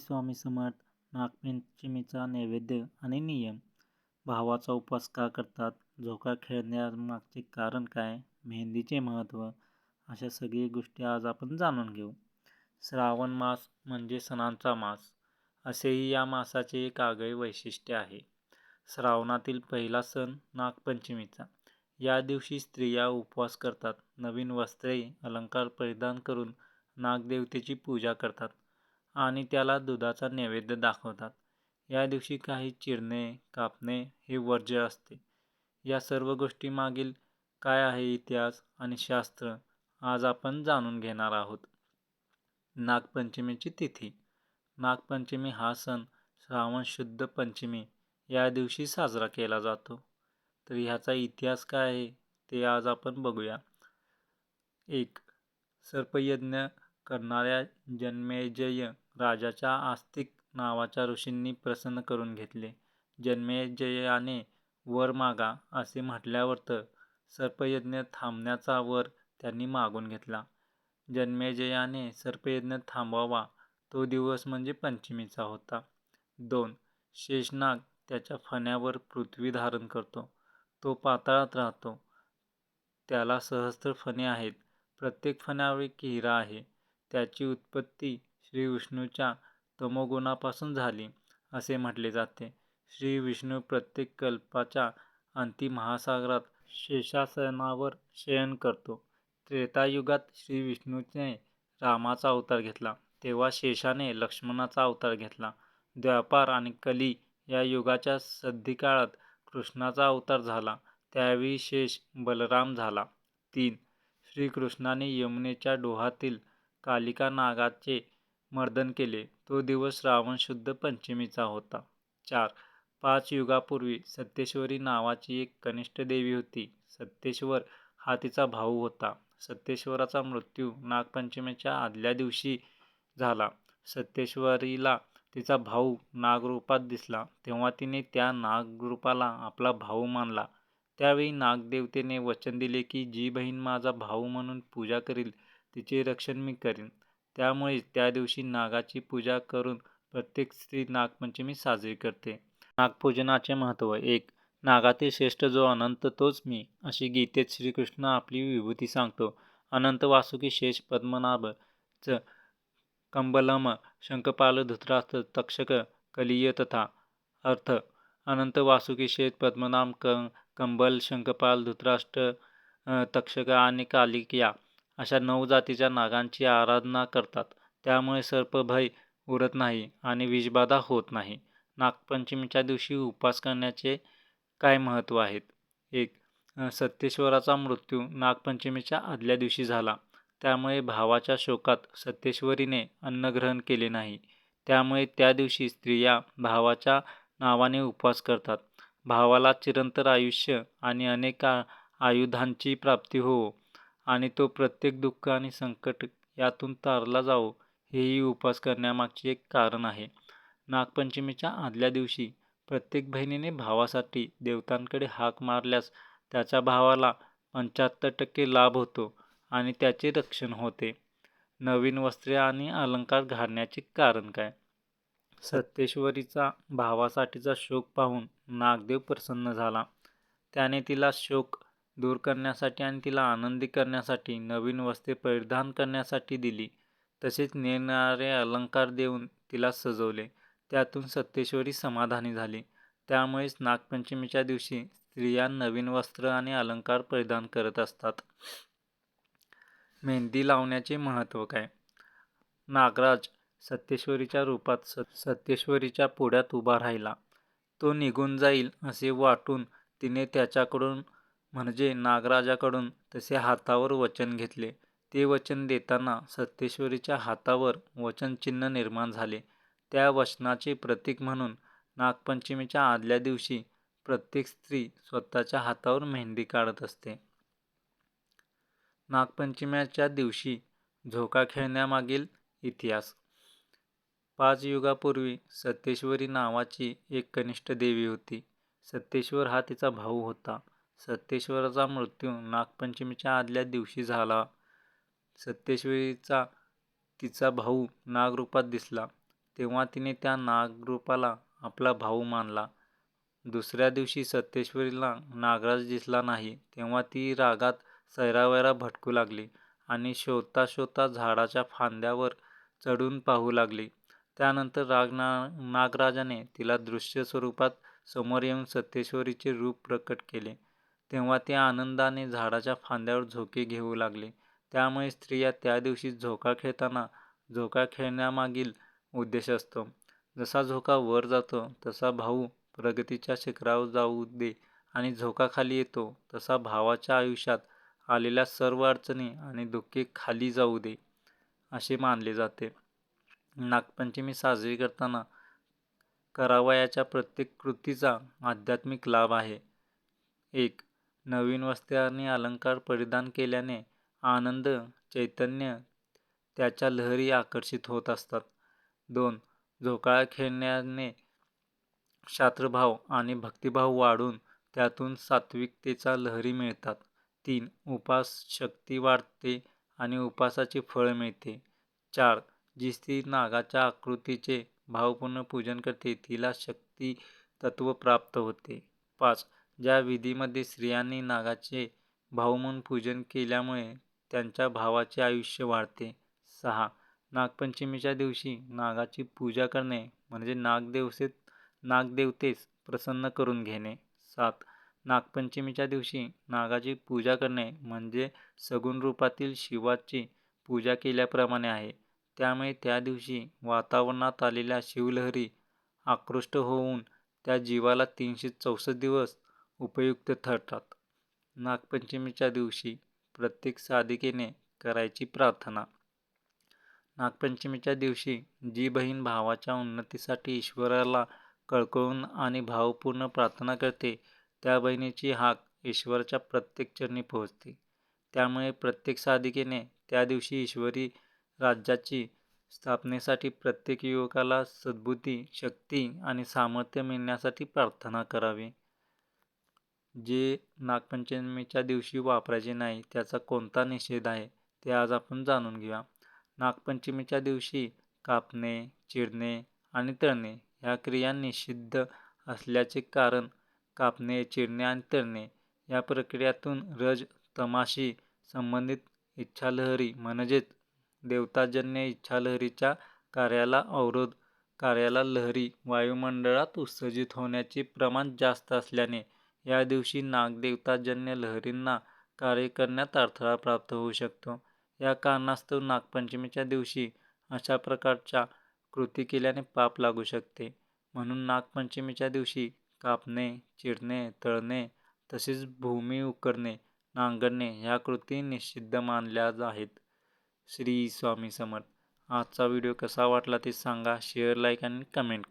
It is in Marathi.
स्वामी समर्थ नागपंचमीचा नैवेद्य आणि नियम. भावाचा उपवास का करतात? झोका खेळण्यामागचे कारण काय? मेहंदीचे महत्त्व? अशा सगळी गोष्टी आज आपण जाणून घेऊ. श्रावण मास म्हणजे सणांचा मास. असेही या मासाचे एक आगळे वैशिष्ट्य आहे. श्रावणातील पहिला सण नागपंचमीचा. या दिवशी स्त्रिया उपवास करतात. नवीन वस्त्रे अलंकार परिधान करून नागदेवतेची पूजा करतात. आणि त्याला दुधाचा नैवेद्य दाखवतात. या दिवशी काही चिरणे कापणे हे वर्ज्य असते. या सर्व गोष्टीमागील काय आहे इतिहास आणि शास्त्र आज आपण जाणून घेणार आहोत. नागपंचमीची तिथी. नागपंचमी हा सण श्रावण शुद्ध पंचमी या दिवशी साजरा केला जातो. तर ह्याचा इतिहास काय आहे ते आज आपण बघूया. एक सर्पयज्ञ करणाऱ्या जन्मेजय राजाच्या आस्तिक नावाच्या ऋषींनी प्रसन्न करून घेतले. जन्मेजयाने वर मागा असे म्हटल्यावर तर सर्पयज्ञ थांबण्याचा वर त्यांनी मागून घेतला. जन्मेजयाने सर्पयज्ञ थांबवावा तो दिवस म्हणजे पंचमीचा होता. दोन शेषनाग त्याच्या फण्यावर पृथ्वी धारण करतो. तो पाताळात राहतो. त्याला सहस्त्र फणे आहेत. प्रत्येक फण्यावर एक हिरा आहे. त्याची उत्पत्ती श्री विष्णूच्या तमोगुणापासून झाली असे म्हटले जाते. श्री विष्णू प्रत्येक कल्पाच्या अंती महासागरात शेषासनावर शयन करतो. त्रेतायुगात श्री विष्णूने रामाचा अवतार घेतला तेव्हा शेषाने लक्ष्मणाचा अवतार घेतला. द्वापार आणि कली या युगाच्या सद्धिकाळात कृष्णाचा अवतार झाला त्यावेळी शेष बलराम झाला. तीन श्रीकृष्णाने यमुनेच्या डोहातील कालिका नागाचे मर्दन केले. तो दिवस श्रावण शुद्ध पंचमीचा होता. चार. पाच युगापूर्वी सत्येश्वरी नावाची एक कनिष्ठ देवी होती. सत्येश्वर हा तिचा भाऊ होता. सत्येश्वराचा मृत्यू नागपंचमीच्या आदल्या दिवशी झाला. सत्येश्वरीला तिचा भाऊ नागरूपात दिसला. तेव्हा तिने त्या नागरूपाला आपला भाऊ मानला. त्यावेळी नागदेवतेने वचन दिले की जी बहीण माझा भाऊ म्हणून पूजा करील तिचे रक्षण मी करीन. त्यामुळे त्या दिवशी नागाची पूजा करून प्रत्येक स्त्री नागपंचमी साजरी करते. नागपूजनाचे महत्त्व एक नागातील श्रेष्ठ जो अनंत तोच मी अशी गीतेत श्रीकृष्ण आपली विभूती सांगतो. अनंत वासुकी शेष पद्मनाभ च कंबलम शंखपाल धृतराष्ट्र तक्षक कलिय तथा अर्थ. अनंत वासुकी शेष पद्मनाभ क कंबल शंखपाल धृतराष्ट्र तक्षक आणि कालिकिया अशा नऊ जातीच्या नागांची आराधना करतात. त्यामुळे सर्पभय उरत नाही आणि विषबाधा होत नाही. नागपंचमीच्या दिवशी उपवास करण्याचे काय महत्त्व आहेत? एक सत्येश्वराचा मृत्यू नागपंचमीच्या आदल्या दिवशी झाला. त्यामुळे भावाच्या शोकात सत्येश्वरीने अन्नग्रहण केले नाही. त्यामुळे त्या दिवशी स्त्रिया भावाच्या नावाने उपवास करतात. भावाला चिरंतर आयुष्य आणि अनेक आयुधांची प्राप्ती हो. आणि तो प्रत्येक दुःख आणि संकट यातून तारला जावो हेही उपवास करण्यामागचे एक कारण आहे. नागपंचमीच्या आदल्या दिवशी प्रत्येक बहिणीने भावासाठी देवतांकडे हाक मारल्यास त्याच्या भावाला पंच्याहत्तर टक्के लाभ होतो आणि त्याचे रक्षण होते. नवीन वस्त्रे आणि अलंकार घालण्याचे कारण काय? सत्येश्वरीचा भावासाठीचा शोक पाहून नागदेव प्रसन्न झाला. त्याने तिला शोक दूर करण्यासाठी आणि तिला आनंदी करण्यासाठी नवीन वस्त्रे परिधान करण्यासाठी दिली. तसेच निरनिराळे अलंकार देऊन तिला सजवले. त्यातून सत्येश्वरी समाधानी झाली. त्यामुळेच नागपंचमीच्या दिवशी स्त्रिया नवीन वस्त्र आणि अलंकार परिधान करत असतात. मेहंदी लावण्याचे महत्त्व काय? नागराज सत्येश्वरीच्या रूपात स सत्येश्वरीच्या पुढ्यात उभा राहिला. तो निघून जाईल असे वाटून तिने त्याच्याकडून म्हणजे नागराजाकडून तसे हातावर वचन घेतले. ते वचन देताना सत्येश्वरीच्या हातावर वचनचिन्ह निर्माण झाले. त्या वचनाचे प्रतीक म्हणून नागपंचमीच्या आदल्या दिवशी प्रत्येक स्त्री स्वतःच्या हातावर मेहंदी काढत असते. नागपंचमीच्या दिवशी झोका खेळण्यामागील इतिहास. पाच युगापूर्वी सत्येश्वरी नावाची एक कनिष्ठ देवी होती. सत्येश्वर हा तिचा भाऊ होता. सत्येश्वराचा मृत्यू नागपंचमीच्या आदल्या दिवशी झाला सत्येश्वरीचा तिचा भाऊ नागरूपात दिसला तेव्हा तिने त्या नागरूपाला आपला भाऊ मानला. दुसऱ्या दिवशी सत्तेश्वरीला नागराज दिसला नाही तेव्हा ती रागात सैरावैरा भटकू लागली आणि शोधता शोधता झाडाच्या फांद्यावर चढून पाहू लागली. त्यानंतर नागराजाने तिला दृश्य स्वरूपात समोर येऊन सत्तेश्वरीचे रूप प्रकट केले. तेव्हा ते आनंदाने झाडाच्या फांद्यावर झोके घेऊ लागले त्यामुळे स्त्रिया त्या दिवशी झोका खेळताना झोका खेळण्यामागील उद्देश असतो, जसा झोका वर जातो तसा भाऊ प्रगतीच्या शिखरावर जाऊ दे आणि झोका खाली येतो तसा भावाच्या आयुष्यात आलेल्या सर्व अडचणी आणि दुःखे खाली जाऊ दे, असे मानले जाते. नागपंचमी साजरी करताना करावयाच्या प्रत्येक कृतीचा आध्यात्मिक लाभ आहे. एक नवीन वस्त्रे आणि अलंकार परिधान केल्याने आनंद, चैतन्य त्याच्या लहरी आकर्षित होत असतात. दोन झोकाळा खेळण्याने शात्रभाव आणि भक्तिभाव वाढून त्यातून सात्त्विकतेच्या लहरी मिळतात. तीन उपास शक्ती वाढते आणि उपासाचे फळ मिळते. चार जी स्त्री नागाच्या आकृतीचे भावपूर्ण पूजन करते तिला शक्तितत्त्व प्राप्त होते. पाच ज्या विधीमध्ये स्त्रियांनी नागाचे भाऊ म्हणून पूजन केल्यामुळे त्यांच्या भावाचे आयुष्य वाढते. सहा नागपंचमीच्या दिवशी नागाची पूजा करणे म्हणजे नागदेवसेत नागदेवतेस प्रसन्न करून घेणे. सात नागपंचमीच्या दिवशी नागाची पूजा करणे म्हणजे सगुण रूपातील शिवाची पूजा केल्याप्रमाणे आहे. त्यामुळे त्या दिवशी वातावरणात आलेल्या शिवलहरी आकृष्ट होऊन त्या जीवाला तीनशे चौसष्ट दिवस उपयुक्त ठरतात. नागपंचमीच्या दिवशी प्रत्येक साधिकेने करायची प्रार्थना. नागपंचमीच्या दिवशी जी बहीण भावाच्या उन्नतीसाठी ईश्वराला कळकळून आणि भावपूर्ण प्रार्थना करते त्या बहिणीची हाक ईश्वराच्या प्रत्येक चरणी पोहोचते. त्यामुळे प्रत्येक साधिकेने त्या दिवशी ईश्वरी राज्याची स्थापनेसाठी प्रत्येक युवकाला सद्बुद्धी, शक्ती आणि सामर्थ्य मिळण्यासाठी प्रार्थना करावी. जे नागपंचमीच्या दिवशी वापरायचे नाही त्याचा कोणता निषेध आहे ते आज आपण जाणून घेऊया. नागपंचमीच्या दिवशी कापणे, चिरणे आणि तळणे ह्या क्रिया निषिद्ध असल्याचे कारण कापणे, चिरणे आणि तळणे या प्रक्रियातून रज, तमाशी संबंधित इच्छालहरी म्हणजेच देवताजन्य इच्छालहरीच्या कार्याला अवरोध, कार्याला लहरी वायुमंडळात उत्सर्जित होण्याचे प्रमाण जास्त असल्याने या दिवशी नागदेवताजन्य लहरींना कार्य करण्यात अडथळा प्राप्त होऊ शकतो. या कारणास्तव नागपंचमीच्या दिवशी अशा प्रकारच्या कृती केल्याने पाप लागू शकते. म्हणून नागपंचमीच्या दिवशी कापणे, चिरणे, तळणे तसेच भूमी उकरणे, नांगरणे ह्या कृती निषिद्ध मानल्या आहेत. श्री स्वामी समर्थ. आजचा व्हिडिओ कसा वाटला ते सांगा. शेअर, लाईक आणि कमेंट करा.